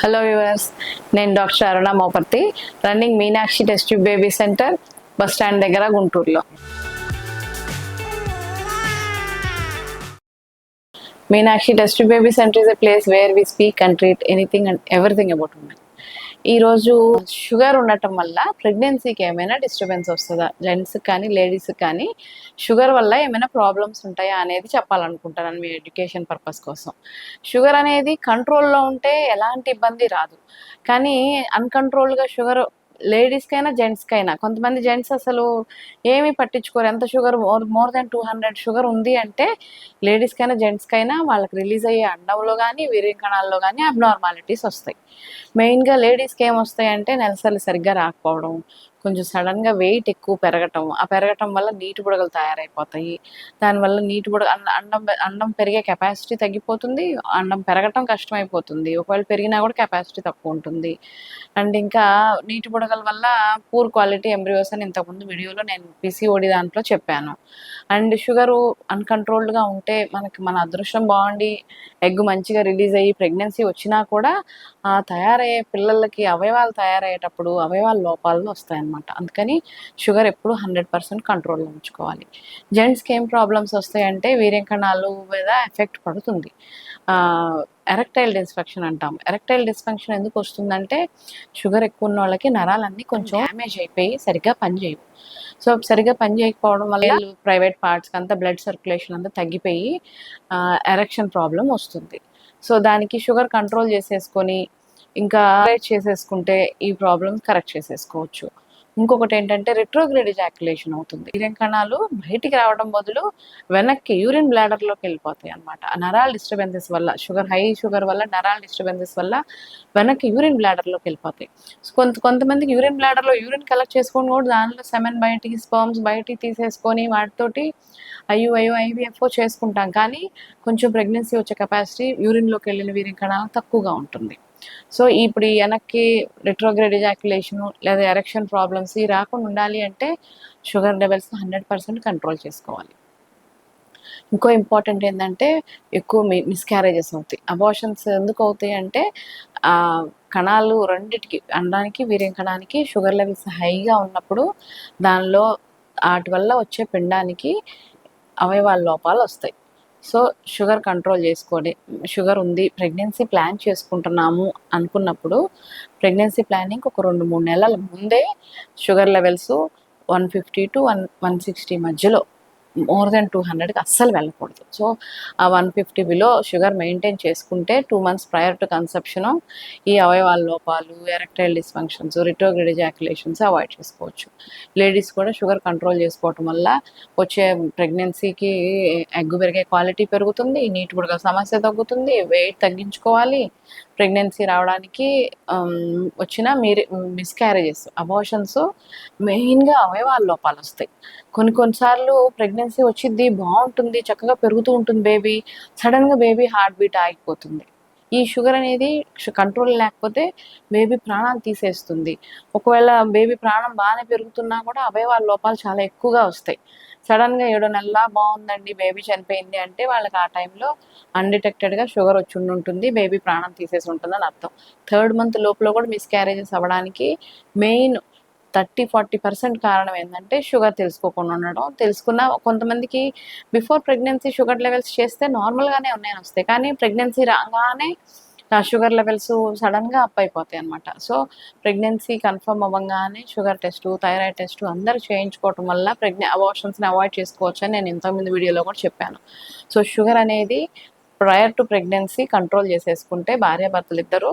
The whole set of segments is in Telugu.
హలో వ్యూవర్స్ నేను doctor Aruna Moparthi running Meenakshi test tube baby centre bus stand దగ్గర గుంటూరులో. Meenakshi test baby centre is a place where we speak and treat anything and everything about women ఈరోజు షుగర్ ఉండటం వల్ల ప్రెగ్నెన్సీకి ఏమైనా డిస్టర్బెన్స్ వస్తుందా? జెంట్స్కి కానీ లేడీస్కి కానీ షుగర్ వల్ల ఏమైనా ప్రాబ్లమ్స్ ఉంటాయా అనేది చెప్పాలనుకుంటాను మీ ఎడ్యుకేషన్ పర్పస్ కోసం. షుగర్ అనేది కంట్రోల్లో ఉంటే ఎలాంటి ఇబ్బంది రాదు. కానీ అన్కంట్రోల్గా షుగర్ లేడీస్కైనా జెంట్స్కైనా. కొంతమంది జెంట్స్ అసలు ఏమీ పట్టించుకోరు. ఎంత sugar? More more than two hundred sugar ఉంది అంటే లేడీస్కైనా జెంట్స్కైనా వాళ్ళకి రిలీజ్ అయ్యే అండంలో కానీ వీర్యం కణాల్లో కానీ అబ్నార్మాలిటీస్ వస్తాయి. మెయిన్గా లేడీస్కి ఏమొస్తాయి అంటే నెలసరి సరిగ్గా రాకపోవడం కొంచెం సడన్గా వెయిట్ ఎక్కువ పెరగటం ఆ పెరగటం వల్ల నీటి బుడగలు తయారైపోతాయి. దానివల్ల నీటి బుడగ అండం అండం పెరిగే కెపాసిటీ తగ్గిపోతుంది అండం పెరగటం కష్టమైపోతుంది. ఒకవేళ పెరిగినా కూడా కెపాసిటీ తక్కువ ఉంటుంది. అండ్ ఇంకా నీటి బుడగల వల్ల పూర్ క్వాలిటీ ఎంబ్రియోస్ అని ఇంతకుముందు వీడియోలో నేను పిసిఓడి దాంట్లో చెప్పాను. అండ్ షుగరు అన్కంట్రోల్డ్గా ఉంటే మనకి మన అదృష్టం బాగుండి ఎగ్ మంచిగా రిలీజ్ అయ్యి ప్రెగ్నెన్సీ వచ్చినా కూడా ఆ తయారయ్యే పిల్లలకి అవయవాలు తయారయ్యేటప్పుడు అవయవాల లోపాలు వస్తాయన్నమాట. అందుకని షుగర్ ఎప్పుడు హండ్రెడ్ పర్సెంట్ కంట్రోల్లో ఉంచుకోవాలి. జెంట్స్కి ఏం ప్రాబ్లమ్స్ వస్తాయంటే వీర్యం కణాలు మీద ఎఫెక్ట్ పడుతుంది. ఎరెక్టైల్ డిస్ఫంక్షన్ అంటాం. ఎరెక్టైల్ డిస్ఫంక్షన్ ఎందుకు వస్తుందంటే షుగర్ ఎక్కువ ఉన్న వాళ్ళకి నరాలన్నీ కొంచెం డ్యామేజ్ అయిపోయి సరిగ్గా పనిచేయవు సో సరిగ్గా పని చేయకపోవడం వల్ల ప్రైవేట్ పార్ట్స్ అంతా బ్లడ్ సర్క్యులేషన్ అంతా తగ్గిపోయి ఎరెక్షన్ ప్రాబ్లం వస్తుంది. సో దానికి షుగర్ కంట్రోల్ చేసేసుకొని ఇంకా చేసేసుకుంటే ఈ ప్రాబ్లమ్ కరెక్ట్ చేసేసుకోవచ్చు. ఇంకొకటి ఏంటంటే రెట్రోగ్రేడ్ ఎజాక్యులేషన్ అవుతుంది. వీర్యం కణాలు బయటికి రావడం బదులు వెనక్కి యూరిన్ బ్లాడర్లోకి వెళ్ళిపోతాయి అనమాట నరాల డిస్టర్బెన్సెస్ వల్ల షుగర్ హై షుగర్ వల్ల నరాల డిస్టర్బెన్సెస్ వల్ల వెనక్కి యూరిన్ బ్లాడర్లోకి వెళ్ళిపోతాయి. సో కొంత కొంతమందికి యూరిన్ బ్లాడర్లో యూరిన్ కలెక్ట్ చేసుకొని కూడా దానిలో సెమెన్ బయటికి స్పర్మ్స్ బయటికి తీసేసుకొని వాటితోటి అయ్యో అయ్యో ఐవీఎఫ్ఓ చేసుకుంటాం. కానీ కొంచెం ప్రెగ్నెన్సీ వచ్చే కెపాసిటీ యూరిన్లోకి వెళ్ళిన వీరిన్ కణాలు తక్కువగా ఉంటుంది. సో ఇప్పుడు ఈ వెనక్కి రెట్రోగ్రేడ్ ఎజాక్యులేషన్ లేదా ఎరెక్షన్ ప్రాబ్లమ్స్ ఇవి రాకుండా ఉండాలి అంటే sugar levels hundred percent control చేసుకోవాలి. ఇంకో ఇంపార్టెంట్ ఏంటంటే ఎక్కువ మి మిస్క్యారేజెస్ అవుతాయి. అబార్షన్స్ ఎందుకు అవుతాయి అంటే కణాలు రెండిటికి అనడానికి వీర్యం కణానికి షుగర్ లెవెల్స్ హైగా ఉన్నప్పుడు దానిలో వాటి వల్ల వచ్చే పిండానికి అవయవాల లోపాలు వస్తాయి. సో షుగర్ కంట్రోల్ చేసుకోండి. షుగర్ ఉంది ప్రెగ్నెన్సీ ప్లాన్ చేసుకుంటున్నాము అనుకున్నప్పుడు ప్రెగ్నెన్సీ ప్లానింగ్ ఒక రెండు మూడు నెలల ముందే sugar levels one fifty to one one sixty మధ్యలో మోర్ దెన్ టూ హండ్రెడ్కి అస్సలు వెళ్ళకూడదు. సో ఆ one fifty below sugar maintain చేసుకుంటే two months prior to conception ఈ అవయవాల లోపాలు erectile dysfunctions retrograde ejaculations avoid చేసుకోవచ్చు. లేడీస్ కూడా షుగర్ కంట్రోల్ చేసుకోవటం వల్ల వచ్చే ప్రెగ్నెన్సీకి ఎగ్గు పెరిగే క్వాలిటీ పెరుగుతుంది నీటి బుడగల సమస్య తగ్గుతుంది వెయిట్ తగ్గించుకోవాలి ప్రెగ్నెన్సీ రావడానికి వచ్చిన మీరు మిస్క్యారేజెస్ అబార్షన్స్ మెయిన్గా అవయవాల లోపాలు వస్తాయి. కొన్ని కొన్నిసార్లు ప్రెగ్నెన్సీ వచ్చింది బాగుంటుంది చక్కగా పెరుగుతూ ఉంటుంది బేబీ సడన్గా బేబీ హార్ట్ బీట్ ఆగిపోతుంది. ఈ షుగర్ అనేది కంట్రోల్ లేకపోతే బేబీ ప్రాణాలు తీసేస్తుంది. ఒకవేళ బేబీ ప్రాణం బాగానే పెరుగుతున్నా కూడా అవయవాల లోపాలు చాలా ఎక్కువగా వస్తాయి. సడన్గా ఏడో నెలలా బాగుందండి బేబీ చనిపోయింది అంటే వాళ్ళకి ఆ టైంలో అన్డిటెక్టెడ్గా షుగర్ వచ్చి ఉండి ఉంటుంది బేబీ ప్రాణం తీసేసి ఉంటుందని అర్థం. థర్డ్ మంత్ లోపల కూడా మిస్క్యారేజెస్ అవ్వడానికి మెయిన్ థర్టీ ఫార్టీ పర్సెంట్ కారణం ఏంటంటే షుగర్ తెలుసుకోకుండా ఉండడం. తెలుసుకున్న కొంతమందికి బిఫోర్ ప్రెగ్నెన్సీ షుగర్ లెవెల్స్ చేస్తే నార్మల్గానే ఉన్నాయని వస్తాయి. కానీ ప్రెగ్నెన్సీ రాగానే నా షుగర్ లెవెల్స్ సడన్గా అప్ అయిపోతాయి అనమాట సో ప్రెగ్నెన్సీ కన్ఫర్మ్ అవ్వగానే షుగర్ టెస్ట్ థైరాయిడ్ టెస్ట్ అందరూ చేయించుకోవటం వల్ల ప్రెగ్నె అబార్షన్స్ని అవాయిడ్ చేసుకోవచ్చు అని నేను ఇంతకుముందు వీడియోలో కూడా చెప్పాను. సో షుగర్ అనేది ప్రయర్ టు ప్రెగ్నెన్సీ కంట్రోల్ చేసేసుకుంటే భార్యాభర్తలు ఇద్దరు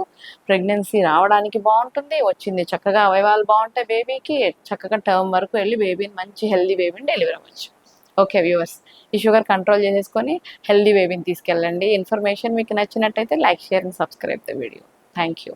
ప్రెగ్నెన్సీ రావడానికి బాగుంటుంది వచ్చింది చక్కగా అవయవాలు బాగుంటాయి బేబీకి చక్కగా టర్మ్ వరకు వెళ్ళి బేబీని మంచి హెల్దీ బేబీని డెలివరీ అవ్వచ్చు. ఓకే వ్యూవర్స్ ఈ షుగర్ కంట్రోల్ చేసేసుకొని హెల్దీ బేబీని తీసుకెళ్ళండి. ఇన్ఫర్మేషన్ మీకు నచ్చినట్టయితే like share and subscribe the video. Thank you